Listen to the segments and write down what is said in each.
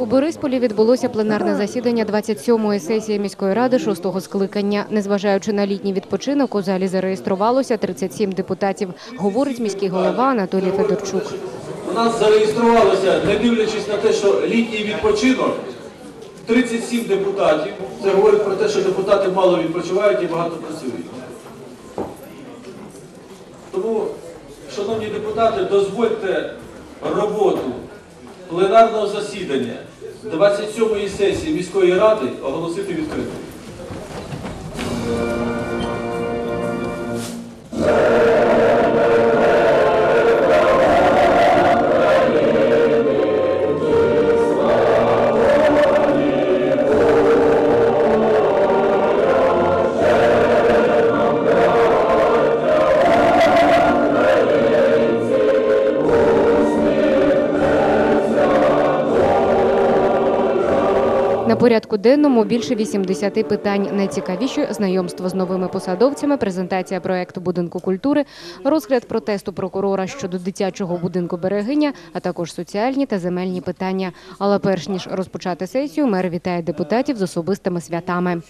У Борисполі відбулося пленарне засідання 27-ї сесії міської ради шостого скликання. Незважаючи на літній відпочинок, у залі зареєструвалося 37 депутатів, говорить міський голова Анатолій Федорчук. У нас зареєструвалося, не дивлячись на те, що літній відпочинок, 37 депутатів. Це говорить про те, що депутати мало відпочивають і багато працюють. Тому, шановні депутати, дозвольте роботу пленарного засідання 27-ї сесії міської ради оголосити відкритою. Порядку денному більше 80 питань. Найцікавіші знайомство з новими посадовцями, презентація проекту будинку культури, розгляд протесту прокурора щодо дитячого будинку берегиня, а також соціальні та земельні питання. Але перш ніж розпочати сесію, мер вітає депутатів з особистими святами.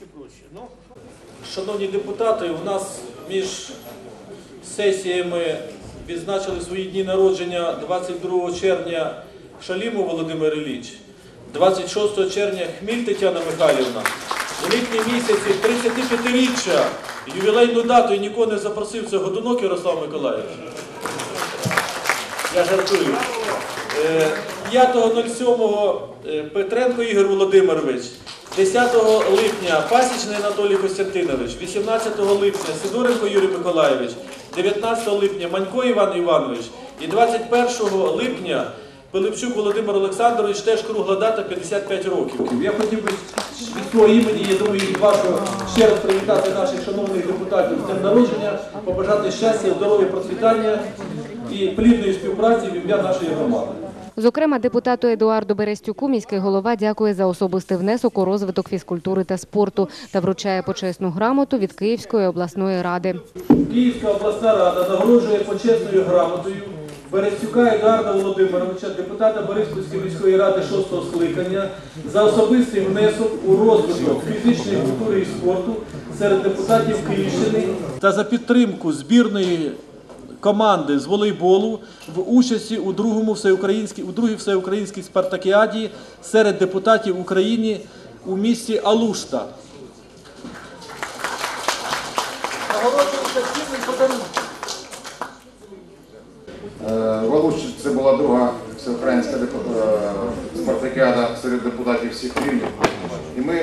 Шановні депутати, у нас між сесіями відзначили свої дні народження 22 червня Шалімов Володимир Ілліч, 26 червня Хміль Тетяна Михайлівна. У літній місяці 35-річчя ювілейну дату і нікого не запросив це Годунок Ярослав Миколаївич. Я жартую. Е, 5.07 е, Петренко Ігор Володимирович, 10 липня Пасічний Анатолій Костянтинович, 18 липня Сидоренко Юрій Миколаївич, 19 липня Манько Іван Іванович і 21 липня Пилипчук Володимир Олександрович, теж кругла дата 55 років. Я хотів би від свого імені, я думаю, від вашого ще раз привітати наших шановних депутатів з днем народження, побажати щастя, здоров'я, процвітання і плідної співпраці в ім'я нашої громади. Зокрема, депутату Едуарду Берестюку міський голова дякує за особистий внесок у розвиток фізкультури та спорту та вручає почесну грамоту від Київської обласної ради. Київська обласна рада нагороджує почесною грамотою Берестюка Едуарда Володимировича, депутата Бориспільської міської ради 6-го скликання, за особистий внесок у розвиток фізичної культури і спорту серед депутатів Київщини та за підтримку збірної команди з волейболу в участі у другому всеукраїнській у другій всеукраїнській спартакіаді серед депутатів України у місті Алушта. Нагороджується цінним подарунком. Е, В Алуші це була друга всеукраїнська депу- е, спартакіада серед депутатів всіх рівнів. І ми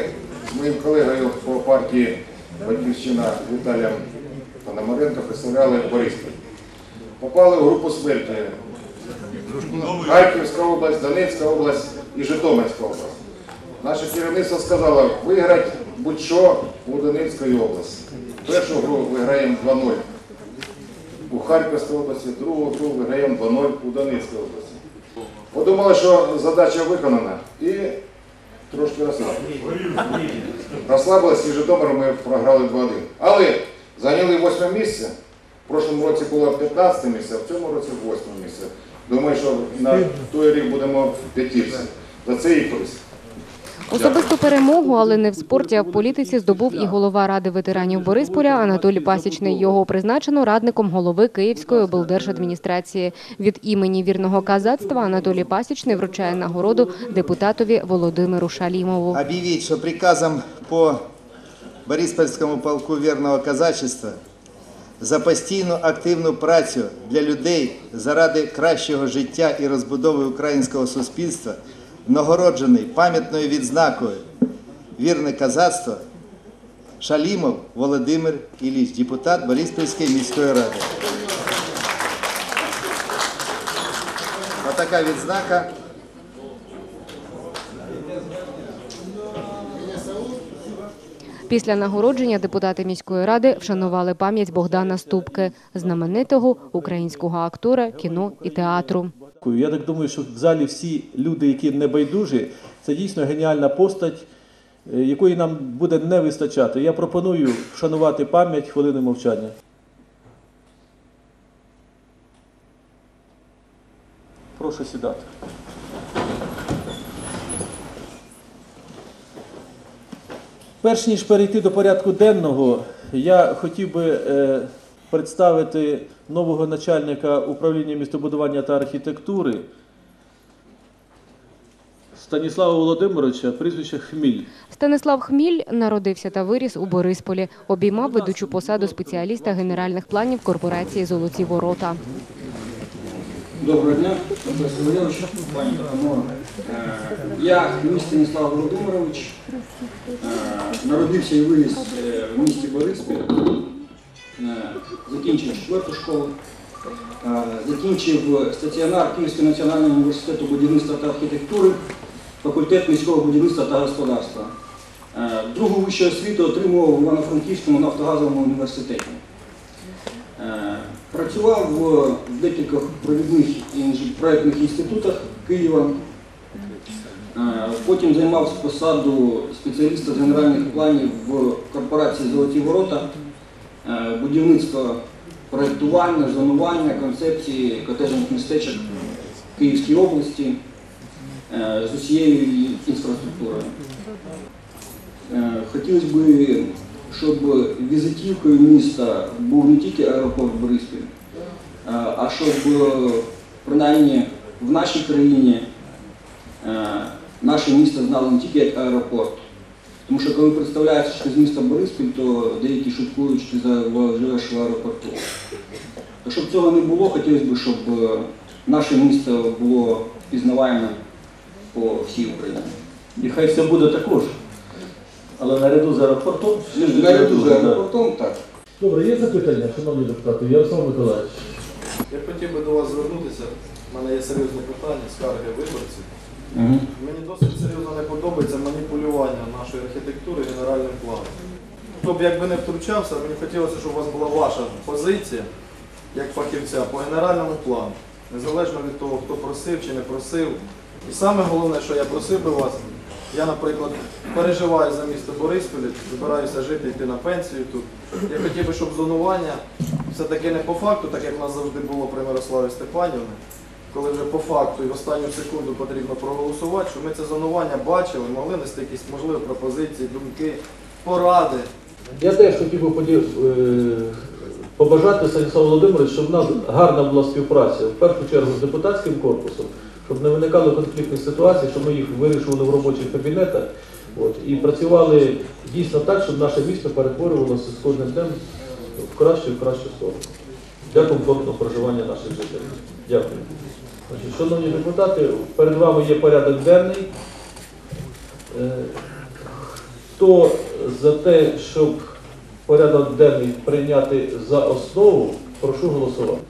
з моїм колегою по партії Батьківщина Віталієм Пономаренко представляли Бориспіль. Попали в групу смерті. Харківська область, Донецька область і Житомирська область. Наше керівництво сказало, виграти будь-що у Донецької області. Першу гру виграємо 2-0 у Харківській області, другу гру виграємо 2-0 у Донецькій області. Подумали, що задача виконана і трошки розслабилися. Розслабилися і Житомиром ми програли 2-1. Але зайняли 8 місце. В прошлому році було 15 місце, а в цьому році 8 місце. Думаю, що на той рік будемо п'ятірці. За це і приз. Особисту перемогу, але не в спорті, а в політиці здобув і голова ради ветеранів Борисполя Анатолій Пасічний. Його призначено радником голови Київської облдержадміністрації. Від імені вірного казацтва Анатолій Пасічний вручає нагороду депутатові Володимиру Шалімову. объявить, что приказом по Бориспольському полку вірного казачества за постійну активну працю для людей заради кращого життя і розбудови українського суспільства нагороджений пам'ятною відзнакою вірне казацтво Шалімов Володимир Ілліч, депутат Бориспільської міської ради. Отака відзнака. Після нагородження депутати міської ради вшанували пам'ять Богдана Ступки, знаменитого українського актора кіно і театру. Дякую. Я так думаю, що в залі всі люди, які небайдужі, це дійсно геніальна постать, е, якої нам буде не вистачати. Я пропоную вшанувати пам'ять хвилини мовчання. Прошу сідати. Перш ніж перейти до порядку денного, я хотів би. Е, представити нового начальника управління містобудування та архітектури Станіслава Володимировича, прізвище Хміль. Станислав Хміль народився та виріс у Борисполі. Обіймав ведучу посаду спеціаліста генеральних планів корпорації Золоті ворота. Доброго дня, пані Я Хміль Станіслав Володимирович. Е, Народився і виріс е, в місті Бориспіль. Е, Закінчив четверту школу. Е, Закінчив стаціонар Київського національного університету будівництва та архітектури, факультет міського будівництва та господарства. Е, Другу вищу освіту отримував в Івано-Франківському нафтогазовому університеті. Працював в декількох провідних проектних інститутах Києва. Потім займав посаду спеціаліста з генеральних планів в корпорації Золоті ворота, будівництво проєктування, зонування, концепції котежних містечок Київській області е, з усією інфраструктурою. Е, Хотілося б, щоб візитівкою міста був не тільки аеропорт Бориспіль, е, а щоб е, принаймні в нашій країні е, наше місто знало не тільки як аеропорт. Тому що коли представляєш, що ти з міста Бориспіль, то деякі шуткують, що ти за- живеш в аеропорту. То щоб цього не було, хотілося б, щоб е, наше місто було пізнаваємо по всій Україні. І хай це буде також. Але наряду з аеропортом. Наряду з аеропортом, так. Добре, є запитання, шановні депутати, Ярослав Миколаївич. Я хотів би до вас звернутися. У мене є серйозне питання, скарги виборців. Мені досить серйозно не подобається маніпулювання нашої архітектури генеральним планом. Б якби не втручався, мені хотілося, щоб у вас була ваша позиція як фахівця по генеральному плану, незалежно від того, хто просив чи не просив. І саме головне, що я просив би вас, я, наприклад, переживаю за місто Бориспіль, збираюся жити, йти на пенсію тут. Я хотів би, щоб зонування все-таки не по факту, так як в нас завжди було при Мирославі Степанівні, коли вже по факту і в останню секунду потрібно проголосувати, щоб ми це зонування бачили, могли нести якісь можливі пропозиції, думки, поради. Я теж хотів би е, побажати Станіславу Володимировичу, щоб в нас гарна була співпраця, в першу чергу з депутатським корпусом, щоб не виникало конфліктних ситуацій, щоб ми їх вирішували в робочих кабінетах от, і працювали дійсно так, щоб наше місто перетворювалося з кожним днем в кращу і в кращу сторону для комфортного проживання наших жителів. Дякую. Значить, шановні депутати, перед вами є порядок денний. Е, Хто за те, щоб порядок денний прийняти за основу, прошу голосувати.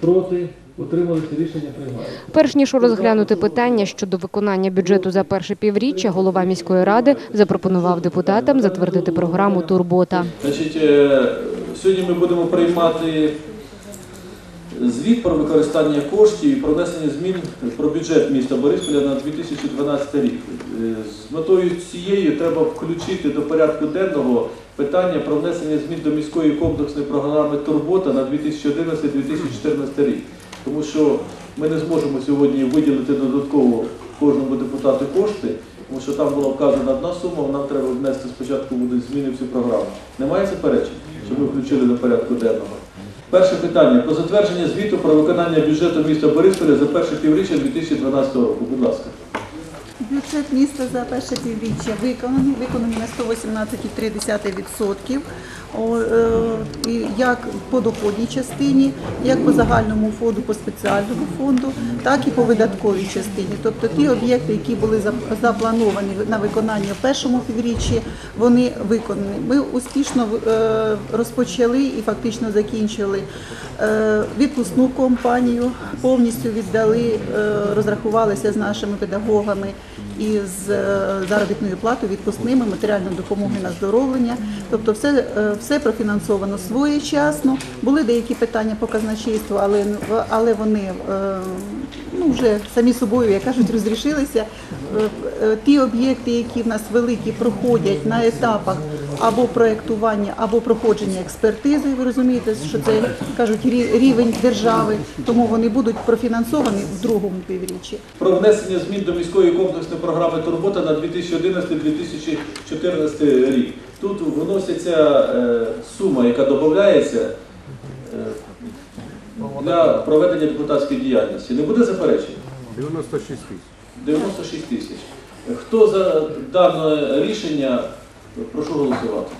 Проти, утрималися рішення приймають. Перш ніж розглянути питання щодо виконання бюджету за перше півріччя, голова міської ради запропонував депутатам затвердити програму Турбота. Значить, е, сьогодні ми будемо приймати звіт про використання коштів і про внесення змін про бюджет міста Борисполя на 2012 рік. Е, З метою цією треба включити до порядку денного питання про внесення змін до міської комплексної програми Турбота на 2011-2014 рік. Тому що ми не зможемо сьогодні виділити додатково кожному депутату кошти, тому що там була вказана одна сума, нам треба внести спочатку будуть зміни в цю програму. Немає заперечень, щоб ми включили до порядку денного. Перше питання про затвердження звіту про виконання бюджету міста Борисполя за перше півріччя 2012 року. Будь ласка. Бюджет міста за перше півріччя виконаний, виконаний на 118,3%. Е, Як по доходній частині, як по загальному фонду, по спеціальному фонду, так і по видатковій частині. Тобто ті об'єкти, які були заплановані на виконання в першому півріччі, вони виконані. Ми успішно е, розпочали і фактично закінчили е, відпускну компанію, повністю віддали, розрахувалися з нашими педагогами із е, заробітною платою, відпускними, матеріальною допомогою на здоровлення. Тобто все, е, все профінансовано своєчасно. Були деякі питання по казначейству, але, але вони е, ну, вже самі собою, як кажуть, розрішилися. Ті об'єкти, які в нас великі, проходять на етапах або проєктування, або проходження експертизи. Ви розумієте, що це кажуть рівень держави, тому вони будуть профінансовані в другому півріччі. Про внесення змін до міської комплексної програми Турбота на 2011-2014 рік. Тут вноситься е, сума, яка додається е, для проведення депутатської діяльності. Не буде заперечень? 96 тисяч. 96 тисяч. Хто за дане рішення, прошу голосувати.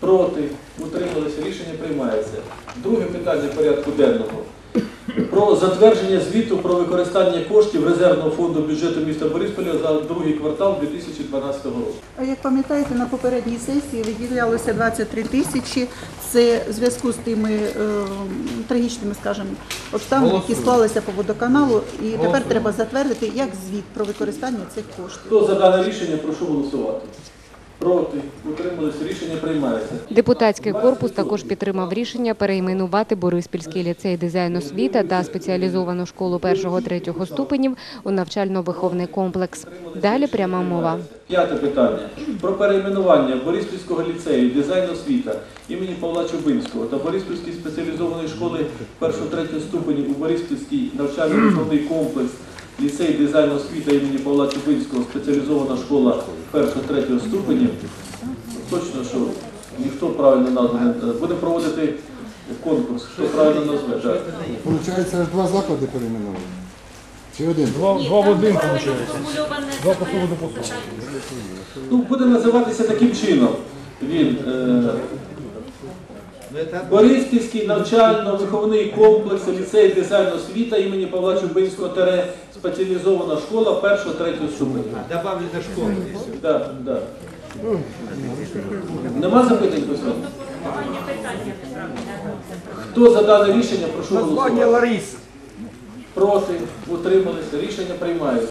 Проти, утрималися, рішення приймається. Друге питання порядку денного. Про затвердження звіту про використання коштів резервного фонду бюджету міста Борисполя за другий квартал 2012 року. А Як пам'ятаєте, на попередній сесії виділялося 23 тисячі. Це в зв'язку з тими е, трагічними, скажімо, обставинами, які склалися по водоканалу. І тепер треба затвердити як звіт про використання цих коштів. Хто за дане рішення, прошу голосувати. Проти, утрималися, рішення приймається. Депутатський корпус також підтримав рішення перейменувати Бориспільський ліцей дизайн освіта та спеціалізовану школу першого-третього ступенів у навчально-виховний комплекс. Далі пряма мова. П'яте питання. Про перейменування Бориспільського ліцею дизайн освіта імені Павла Чубинського та Бориспільської спеціалізованої школи 1-3 ступенів у Бориспільський навчально-виховний комплекс ліцей дизайн освіта імені Павла Чубинського спеціалізована школа 1-3 ступенів. Точно, що ніхто правильно назву не буде. Будемо проводити конкурс, хто правильно назве. Так. Получається, аж два заклади перейменовані. Чи один? Два, два в один виходить. Два по поводу Ну, буде називатися таким чином. Він е, Бориспільський навчально-виховний комплекс ліцей дизайн освіта імені Павла Чубинського тере спеціалізована школа 1-3 ступеня. Добавлю до школи. Да, да. Нема запитань письмо? Хто за дане рішення, прошу голосувати. Лариса. Проти, утрималися, рішення приймається.